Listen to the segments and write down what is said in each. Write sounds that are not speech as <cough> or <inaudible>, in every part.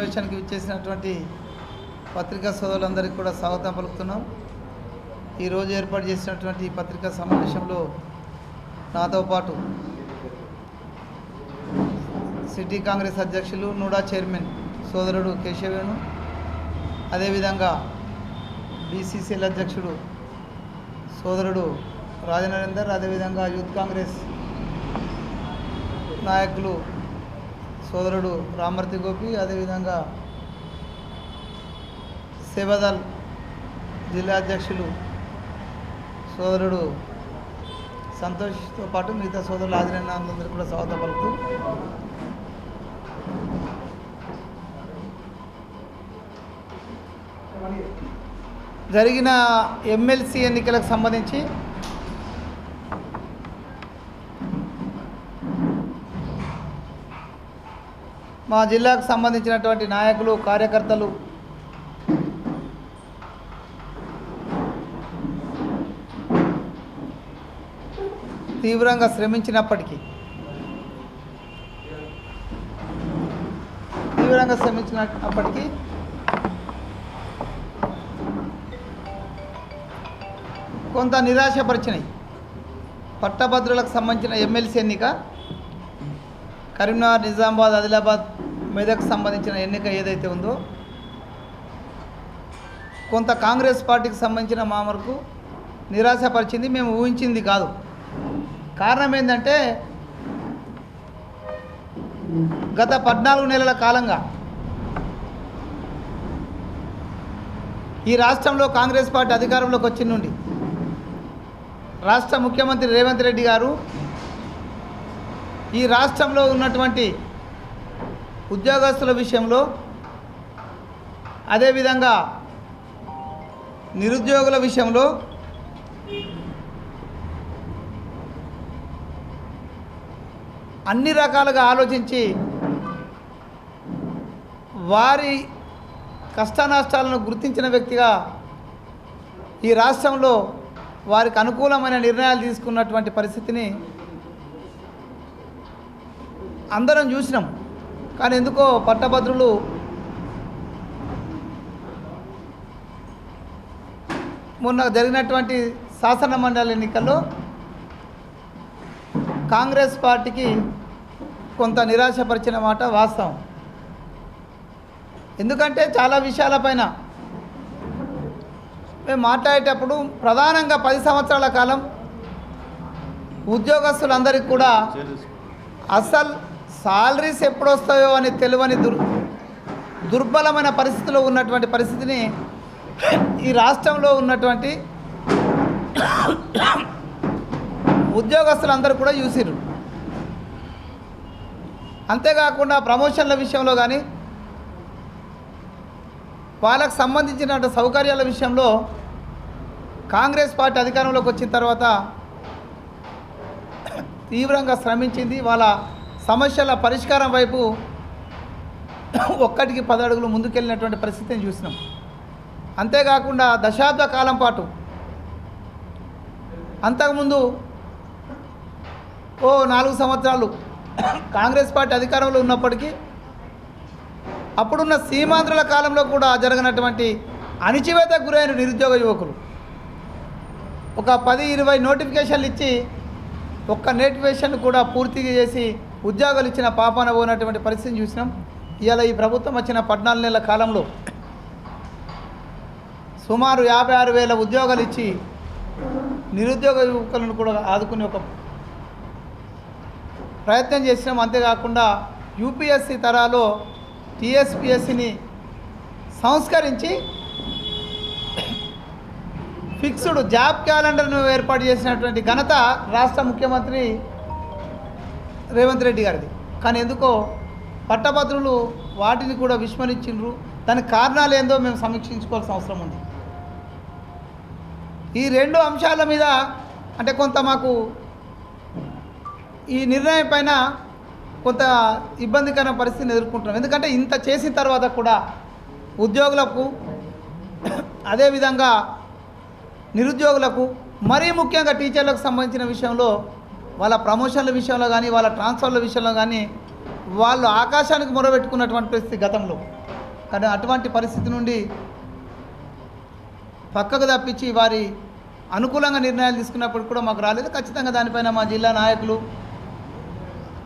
సమావేశానికి విచ్చేసినటువంటి పత్రికా సోదరులందరికీ కూడా స్వాగతం పలుకుతున్నాం. ఈరోజు ఏర్పాటు చేసినటువంటి ఈ పత్రికా సమావేశంలో నాతో పాటు సిటీ కాంగ్రెస్ అధ్యక్షులు నూడా చైర్మన్ సోదరుడు కేశవేణు అదేవిధంగా బీసీసీఎల్ అధ్యక్షుడు సోదరుడు రాజనరేందర్ అదేవిధంగా యూత్ కాంగ్రెస్ నాయకులు సోదరుడు రామర్తి గోపి అదేవిధంగా సేవదల్ జిల్లా అధ్యక్షులు సోదరుడు సంతోష్తో పాటు మిగతా సోదరులు హాజరైన అందరూ కూడా స్వాగతం పలుకుతూ జరిగిన ఎమ్మెల్సీ ఎన్నికలకు సంబంధించి మా జిల్లాకు సంబంధించినటువంటి నాయకులు కార్యకర్తలు. తీవ్రంగా శ్రమించినప్పటికీ తీవ్రంగా శ్రమించినప్పటికీ కొంత నిరాశపరిచినాయి పట్టభద్రులకు సంబంధించిన ఎమ్మెల్సీ ఎన్నిక కరీంనగర్ నిజామాబాద్ ఆదిలాబాద్ మెదక్ సంబంధించిన ఎన్నిక ఏదైతే ఉందో కొంత కాంగ్రెస్ పార్టీకి సంబంధించిన మా వరకు నిరాశపరిచింది మేము ఊహించింది కాదు. కారణం ఏంటంటే గత పద్నాలుగు నెలల కాలంగా ఈ రాష్ట్రంలో కాంగ్రెస్ పార్టీ అధికారంలోకి వచ్చిన నుండి రాష్ట్ర ముఖ్యమంత్రి రేవంత్ రెడ్డి గారు ఈ రాష్ట్రంలో ఉన్నటువంటి ఉద్యోగస్తుల విషయంలో అదేవిధంగా నిరుద్యోగుల విషయంలో అన్ని రకాలుగా ఆలోచించి వారి కష్టనష్టాలను గుర్తించిన వ్యక్తిగా ఈ రాష్ట్రంలో వారికి అనుకూలమైన నిర్ణయాలు తీసుకున్నటువంటి పరిస్థితిని అందరం చూసినాం. కానీ ఎందుకో పట్టభద్రులు మొన్న జరిగినటువంటి శాసన మండలి ఎన్నికల్లో కాంగ్రెస్ పార్టీకి కొంత నిరాశపరిచిన మాట వాస్తవం. ఎందుకంటే చాలా విషయాలపైన మేము మాట్లాడేటప్పుడు ప్రధానంగా పది సంవత్సరాల కాలం ఉద్యోగస్తులందరికీ కూడా అసలు సాలరీస్ ఎప్పుడు వస్తాయో అని తెలియని దుర్ దుర్బలమైన పరిస్థితిలో ఉన్నటువంటి పరిస్థితిని ఈ రాష్ట్రంలో ఉన్నటువంటి ఉద్యోగస్తులందరూ కూడా చూసిర్రు. అంతేకాకుండా ప్రమోషన్ల విషయంలో కానీ వాళ్ళకు సంబంధించిన సౌకర్యాల విషయంలో కాంగ్రెస్ పార్టీ అధికారంలోకి వచ్చిన తర్వాత తీవ్రంగా శ్రమించింది వాళ్ళ సమస్యల పరిష్కారం వైపు ఒక్కటికి పది అడుగులు ముందుకెళ్ళినటువంటి పరిస్థితిని చూసినాం. అంతేకాకుండా దశాబ్ద కాలం పాటు అంతకుముందు ఓ నాలుగు సంవత్సరాలు కాంగ్రెస్ పార్టీ అధికారంలో ఉన్నప్పటికీ అప్పుడున్న సీమాంధ్రుల కాలంలో కూడా జరిగినటువంటి అణిచివేతకు గురైన నిరుద్యోగ యువకులు. ఒక పది ఇరవై నోటిఫికేషన్లు ఇచ్చి ఒక్క నోటిఫికేషన్ కూడా పూర్తిగా చేసి ఉద్యోగాలు ఇచ్చిన పాపాన పోయినటువంటి పరిస్థితిని చూసినాం. ఇవాళ ఈ ప్రభుత్వం వచ్చిన పద్నాలుగు నెలల కాలంలో సుమారు యాభై ఆరు వేల ఉద్యోగాలు ఇచ్చి నిరుద్యోగ యువకులను కూడా ఆదుకునే ఒక ప్రయత్నం చేసినాం. అంతేకాకుండా యూపీఎస్సి తరాలో టీఎస్పిఎస్సిని సంస్కరించి ఫిక్స్డ్ జాబ్ క్యాలెండర్ను ఏర్పాటు చేసినటువంటి ఘనత రాష్ట్ర ముఖ్యమంత్రి రేవంత్ రెడ్డి గారిది. కానీ ఎందుకో పట్టభద్రులు వాటిని కూడా విస్మరించిండ్రు. దానికి కారణాలు ఏందో మేము సమీక్షించుకోవాల్సిన అవసరం ఉంది. ఈ రెండు అంశాల మీద అంటే కొంత మాకు ఈ నిర్ణయం పైన కొంత ఇబ్బందికర పరిస్థితిని ఎదుర్కొంటున్నాం. ఎందుకంటే ఇంత చేసిన తర్వాత కూడా ఉద్యోగులకు అదేవిధంగా నిరుద్యోగులకు మరీ ముఖ్యంగా టీచర్లకు సంబంధించిన విషయంలో వాళ్ళ ప్రమోషన్ల విషయంలో కానీ వాళ్ళ ట్రాన్స్ఫర్ల విషయంలో కానీ వాళ్ళు ఆకాశానికి మొరబెట్టుకున్నటువంటి పరిస్థితి గతంలో. కానీ అటువంటి పరిస్థితి నుండి పక్కకు తప్పించి వారి అనుకూలంగా నిర్ణయాలు తీసుకున్నప్పుడు కూడా మాకు రాలేదు. ఖచ్చితంగా దానిపైన మా జిల్లా నాయకులు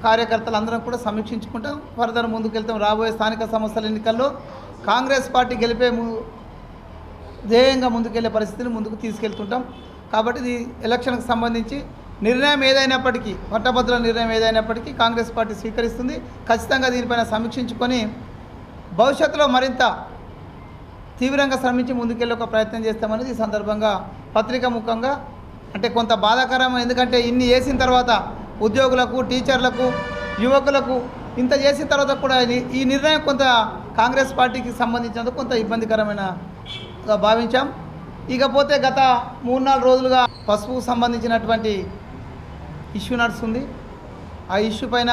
కార్యకర్తలు అందరం కూడా సమీక్షించుకుంటాం. ఫర్దర్ ముందుకెళ్తాం. రాబోయే స్థానిక సంస్థల ఎన్నికల్లో కాంగ్రెస్ పార్టీ గెలిపే ధ్యేయంగా ముందుకెళ్ళే పరిస్థితిని ముందుకు తీసుకెళ్తుంటాం. కాబట్టి ఇది ఎలక్షన్కి సంబంధించి నిర్ణయం ఏదైనప్పటికీ పట్టభద్రుల నిర్ణయం ఏదైనప్పటికీ కాంగ్రెస్ పార్టీ స్వీకరిస్తుంది. ఖచ్చితంగా దీనిపైన సమీక్షించుకొని భవిష్యత్తులో మరింత తీవ్రంగా శ్రమించి ముందుకెళ్ళే ఒక ప్రయత్నం చేస్తామనేది ఈ సందర్భంగా పత్రిక ముఖంగా అంటే కొంత బాధాకరం ఎందుకంటే ఇన్ని చేసిన తర్వాత ఉద్యోగులకు టీచర్లకు యువకులకు ఇంత చేసిన తర్వాత కూడా ఈ నిర్ణయం కొంత కాంగ్రెస్ పార్టీకి సంబంధించినందుకు కొంత ఇబ్బందికరమైన భావించాం. ఇకపోతే గత మూడు నాలుగు రోజులుగా పసుపు సంబంధించినటువంటి ఇష్యూ నడుస్తుంది. ఆ ఇష్యూ పైన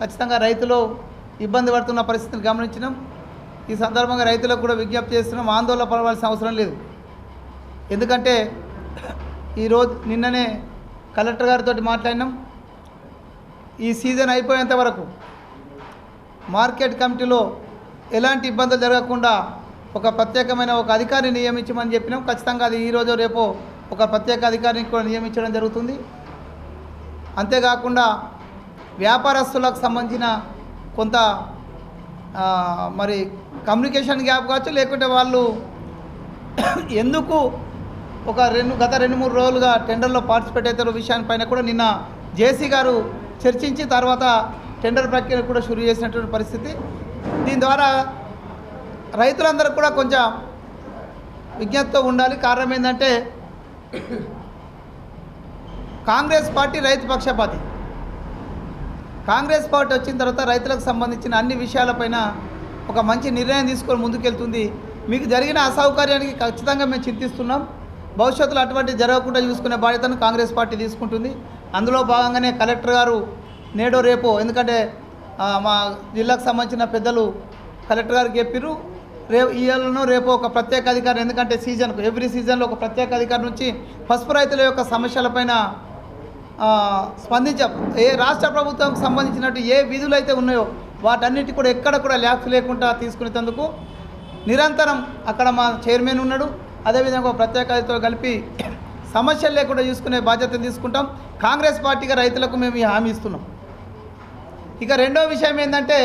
ఖచ్చితంగా రైతులు ఇబ్బంది పడుతున్న పరిస్థితిని గమనించినాం. ఈ సందర్భంగా రైతులకు కూడా విజ్ఞప్తి చేస్తున్నాం. ఆందోళన పడవలసిన అవసరం లేదు. ఎందుకంటే ఈరోజు నిన్ననే కలెక్టర్ గారితో మాట్లాడినాం. ఈ సీజన్ అయిపోయేంత వరకు మార్కెట్ కమిటీలో ఎలాంటి ఇబ్బందులు జరగకుండా ఒక ప్రత్యేకమైన ఒక అధికారిని నియమించమని చెప్పినాం. ఖచ్చితంగా అది ఈరోజు రేపు ఒక ప్రత్యేక అధికారిని కూడా నియమించడం జరుగుతుంది. అంతేకాకుండా వ్యాపారస్తులకు సంబంధించిన కొంత మరి కమ్యూనికేషన్ గ్యాప్ కావచ్చు లేకుంటే వాళ్ళు <coughs> ఎందుకు ఒక రెండు గత రెండు మూడు రోజులుగా టెండర్లో పార్టిసిపేట్ అవుతారు విషయానిపైన కూడా నిన్న జేసీ గారు చర్చించి తర్వాత టెండర్ ప్రక్రియ కూడా షురు చేసినటువంటి పరిస్థితి. దీని ద్వారా రైతులందరూ కూడా కొంచెం విజ్ఞతతో ఉండాలి. కారణం ఏంటంటే కాంగ్రెస్ పార్టీ రైతు పక్షపాతి. కాంగ్రెస్ పార్టీ వచ్చిన తర్వాత రైతులకు సంబంధించిన అన్ని విషయాలపైన ఒక మంచి నిర్ణయం తీసుకొని ముందుకెళ్తుంది. మీకు జరిగిన అసౌకర్యానికి ఖచ్చితంగా మేము చింతిస్తున్నాం. భవిష్యత్తులో అటువంటి జరగకుండా చూసుకునే బాధ్యతను కాంగ్రెస్ పార్టీ తీసుకుంటుంది. అందులో భాగంగానే కలెక్టర్ గారు నేడో రేపో ఎందుకంటే మా జిల్లాకు సంబంధించిన పెద్దలు కలెక్టర్ గారికి చెప్పిర్రు. రేపు ఇయ్యాలను రేపు ఒక ప్రత్యేక అధికారి ఎందుకంటే సీజన్కు ఎవ్రీ సీజన్లో ఒక ప్రత్యేక అధికారి నుంచి పసుపు రైతుల యొక్క సమస్యలపైన స్పందించ ఏ రాష్ట్ర ప్రభుత్వంకి సంబంధించినట్టు ఏ విధులు అయితే ఉన్నాయో వాటన్నిటి కూడా ఎక్కడ కూడా ల్యాబ్స్ లేకుండా తీసుకునేందుకు నిరంతరం అక్కడ మా చైర్మన్ ఉన్నాడు. అదేవిధంగా ఒక ప్రత్యేక కలిపి సమస్యలు లేకుండా చూసుకునే బాధ్యత తీసుకుంటాం. కాంగ్రెస్ పార్టీగా రైతులకు మేము ఈ హామీ ఇస్తున్నాం. ఇక రెండో విషయం ఏంటంటే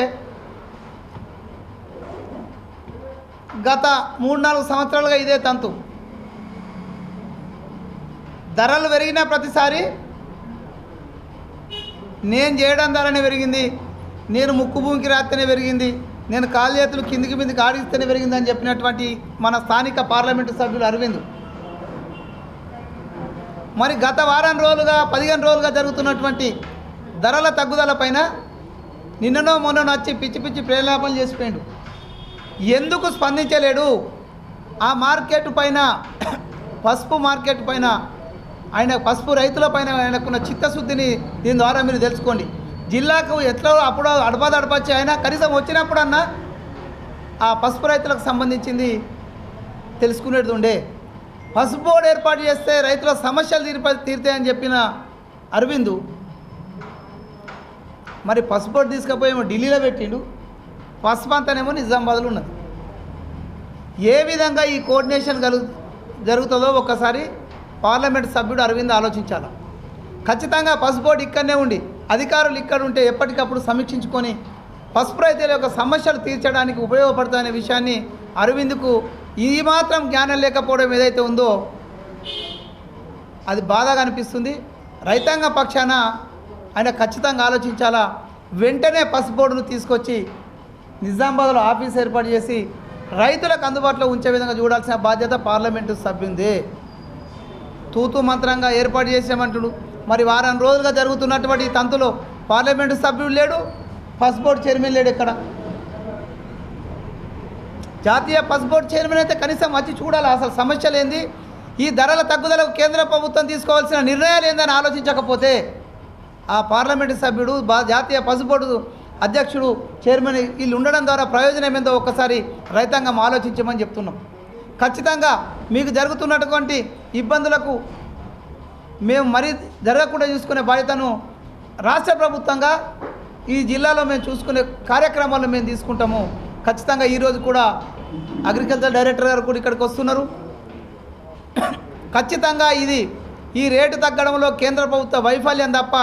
గత మూడు నాలుగు సంవత్సరాలుగా ఇదే తంతు. ధరలు పెరిగిన ప్రతిసారి నేను చేయడం ద్వారానే పెరిగింది. నేను ముక్కు భూమికి రాస్తేనే పెరిగింది. నేను కాలు చేతులు కిందికి మీదకి ఆడిస్తేనే పెరిగింది అని చెప్పినటువంటి మన స్థానిక పార్లమెంటు సభ్యులు అరవింద్. మరి గత వారం రోజులుగా పదిహేను రోజులుగా జరుగుతున్నటువంటి ధరల తగ్గుదల పైన నిన్ననో మొన్ననో వచ్చి పిచ్చి పిచ్చి ప్రేలాపనలు చేసిపోయాడు. ఎందుకు స్పందించలేడు? ఆ మార్కెట్ పైన పసుపు మార్కెట్ పైన ఆయన పసుపు రైతుల పైన ఆయనకున్న చిత్తశుద్ధిని దీని ద్వారా మీరు తెలుసుకోండి. జిల్లాకు ఎట్లా అప్పుడు అడపద అడపచ్చి అయినా కనీసం వచ్చినప్పుడన్నా ఆ పసుపు రైతులకు సంబంధించింది తెలుసుకునేది ఉండే. పసుపు బోర్డు ఏర్పాటు చేస్తే రైతుల సమస్యలు తీర్ప తీరుతాయని చెప్పిన అరవిందు మరి పసుపు బోర్డు తీసుకుపోయేమో ఢిల్లీలో పెట్టిండు. పసుపు అంతానేమో నిజామాబాద్లో ఉన్నది. ఏ విధంగా ఈ కోఆర్డినేషన్ కలుగు జరుగుతుందో ఒక్కసారి పార్లమెంట్ సభ్యుడు అరవింద్ ఆలోచించాలి. ఖచ్చితంగా పసుపు బోర్డు ఇక్కడనే ఉండి అధికారులు ఇక్కడ ఉంటే ఎప్పటికప్పుడు సమీక్షించుకొని పసుపు రైతుల యొక్క సమస్యలు తీర్చడానికి ఉపయోగపడుతుందనే విషయాన్ని అరవింద్కు ఈ మాత్రం జ్ఞానం లేకపోవడం ఏదైతే ఉందో అది బాధగా అనిపిస్తుంది. రైతాంగ పక్షాన ఆయన ఖచ్చితంగా ఆలోచించాలా. వెంటనే పసుపు బోర్డును తీసుకొచ్చి నిజామాబాద్లో ఆఫీస్ ఏర్పాటు చేసి రైతులకు అందుబాటులో ఉంచే విధంగా చూడాల్సిన బాధ్యత పార్లమెంటు సభ్యుంది. తూతు మంత్రంగా ఏర్పాటు చేసామంటుడు మరి వారం రోజులుగా జరుగుతున్నటువంటి తంతులో పార్లమెంటు సభ్యుడు లేడు పసుపు బోర్డు చైర్మన్ లేడు ఇక్కడ. జాతీయ పసుపు బోర్డు చైర్మన్ అయితే కనీసం వచ్చి చూడాలి అసలు సమస్యలు ఏంది? ఈ ధరల తగ్గుదలకు కేంద్ర ప్రభుత్వం తీసుకోవాల్సిన నిర్ణయాలు ఏందని ఆలోచించకపోతే ఆ పార్లమెంటు సభ్యుడు జాతీయ పసుపు బోర్డు అధ్యక్షుడు చైర్మన్ వీళ్ళు ఉండడం ద్వారా ప్రయోజనం ఏందో ఒక్కసారి రైతాంగం ఆలోచించమని చెప్తున్నాం. ఖచ్చితంగా మీకు జరుగుతున్నటువంటి ఇబ్బందులకు మేము మరీ జరగకుండా చూసుకునే బాధ్యతను రాష్ట్ర ప్రభుత్వంగా ఈ జిల్లాలో మేము చూసుకునే కార్యక్రమాలు మేము తీసుకుంటాము. ఖచ్చితంగా ఈరోజు కూడా అగ్రికల్చర్ డైరెక్టర్ గారు కూడా ఇక్కడికి వస్తున్నారు. ఖచ్చితంగా ఇది ఈ రేటు తగ్గడంలో కేంద్ర ప్రభుత్వ వైఫల్యం తప్ప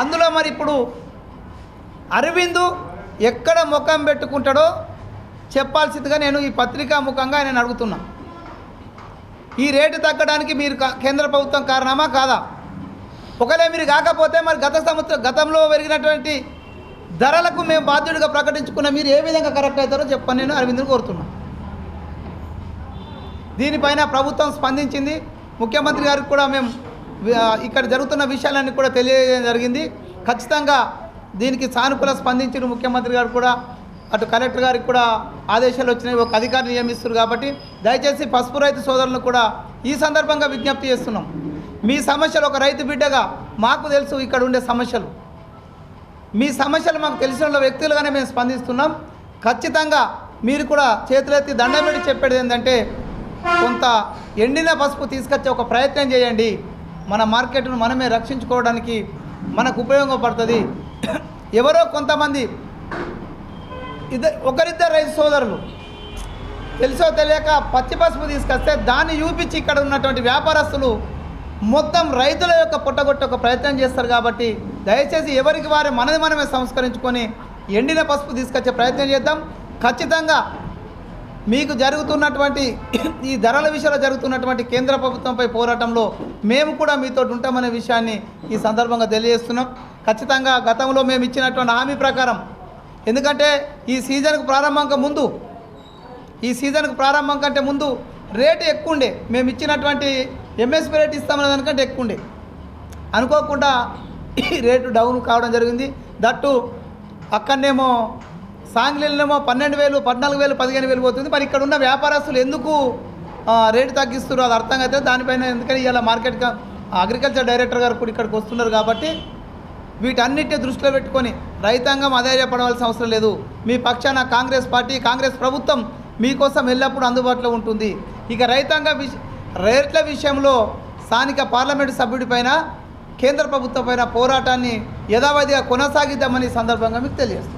అందులో మరి ఇప్పుడు అరవిందు ఎక్కడ ముఖం పెట్టుకుంటాడో చెప్పాల్సిందిగా నేను ఈ పత్రికా ముఖంగా నేను అడుగుతున్నా. ఈ రేటు తగ్గడానికి మీరు కేంద్ర ప్రభుత్వం కారణమా కాదా? ఒకవేళ మీరు కాకపోతే మరి గత సంవత్సరం గతంలో పెరిగినటువంటి ధరలకు మేము బాధ్యుడిగా ప్రకటించుకున్న మీరు ఏ విధంగా కరెక్ట్ అవుతారో చెప్పని నేను అరవింద్ని కోరుతున్నా. దీనిపైన ప్రభుత్వం స్పందించింది. ముఖ్యమంత్రి గారికి కూడా మేము ఇక్కడ జరుగుతున్న విషయాలన్నీ కూడా తెలియజేయడం జరిగింది. ఖచ్చితంగా దీనికి సానుకూల స్పందించిన ముఖ్యమంత్రి గారు కూడా అటు కలెక్టర్ గారికి కూడా ఆదేశాలు వచ్చినాయి. ఒక అధికారిని నియమిస్తారు కాబట్టి దయచేసి పసుపు రైతు సోదరులను కూడా ఈ సందర్భంగా విజ్ఞప్తి చేస్తున్నాం. మీ సమస్యలు ఒక రైతు బిడ్డగా మాకు తెలుసు ఇక్కడ ఉండే సమస్యలు. మీ సమస్యలు మాకు తెలిసిన వ్యక్తులుగానే మేము స్పందిస్తున్నాం. ఖచ్చితంగా మీరు కూడా చేతులెత్తి దండం పెట్టి చెప్పేది ఏంటంటే కొంత ఎండిన పసుపు తీసుకొచ్చే ఒక ప్రయత్నం చేయండి. మన మార్కెట్ను మనమే రక్షించుకోవడానికి మనకు ఉపయోగపడుతుంది. ఎవరో కొంతమంది ఇద్దరు ఒకరిద్దరు రైతు సోదరులు. తెలుసో తెలియక పచ్చి పసుపు తీసుకొస్తే దాన్ని చూపించి ఇక్కడ ఉన్నటువంటి వ్యాపారస్తులు మొత్తం రైతుల యొక్క పుట్టగొట్ట ఒక ప్రయత్నం చేస్తారు కాబట్టి దయచేసి ఎవరికి వారే మనది మనమే సంస్కరించుకొని ఎండిన పసుపు తీసుకొచ్చే ప్రయత్నం చేద్దాం. ఖచ్చితంగా మీకు జరుగుతున్నటువంటి ఈ ధరల విషయంలో జరుగుతున్నటువంటి కేంద్ర ప్రభుత్వంపై పోరాటంలో మేము కూడా మీతో ఉంటామనే విషయాన్ని ఈ సందర్భంగా తెలియజేస్తున్నాం. ఖచ్చితంగా గతంలో మేము ఇచ్చినటువంటి హామీ ప్రకారం ఎందుకంటే ఈ సీజన్కు ప్రారంభంగా ముందు ఈ సీజన్కు ప్రారంభం కంటే ముందు రేటు ఎక్కువ ఉండే మేము ఇచ్చినటువంటి ఎంఎస్పీ రేట్ ఇస్తామనే దానికంటే ఎక్కువ ఉండే అనుకోకుండా రేటు డౌన్ కావడం జరిగింది. దట్టు అక్కడనేమో సాంగ్లీలనేమో పన్నెండు వేలు పద్నాలుగు వేలు పదిహేను వేలు పోతుంది. మరి ఇక్కడ ఉన్న వ్యాపారస్తులు ఎందుకు రేటు తగ్గిస్తున్నారు అది అర్థం అయితే దానిపైన ఎందుకని ఇలా మార్కెట్ అగ్రికల్చర్ డైరెక్టర్ గారు కూడా ఇక్కడికి వస్తున్నారు కాబట్టి వీటన్నిటిని దృష్టిలో పెట్టుకొని రైతాంగం అధైర్యపడవలసిన అవసరం లేదు. మీ పక్షాన కాంగ్రెస్ పార్టీ కాంగ్రెస్ ప్రభుత్వం మీకోసం ఎల్లప్పుడూ అందుబాటులో ఉంటుంది. ఇక రైతాంగ విష రేట్ల విషయంలో స్థానిక పార్లమెంటు సభ్యుడిపైన కేంద్ర ప్రభుత్వం పైన పోరాటాన్ని యథావధిగా కొనసాగిద్దామని సందర్భంగా మీకు తెలియజేస్తుంది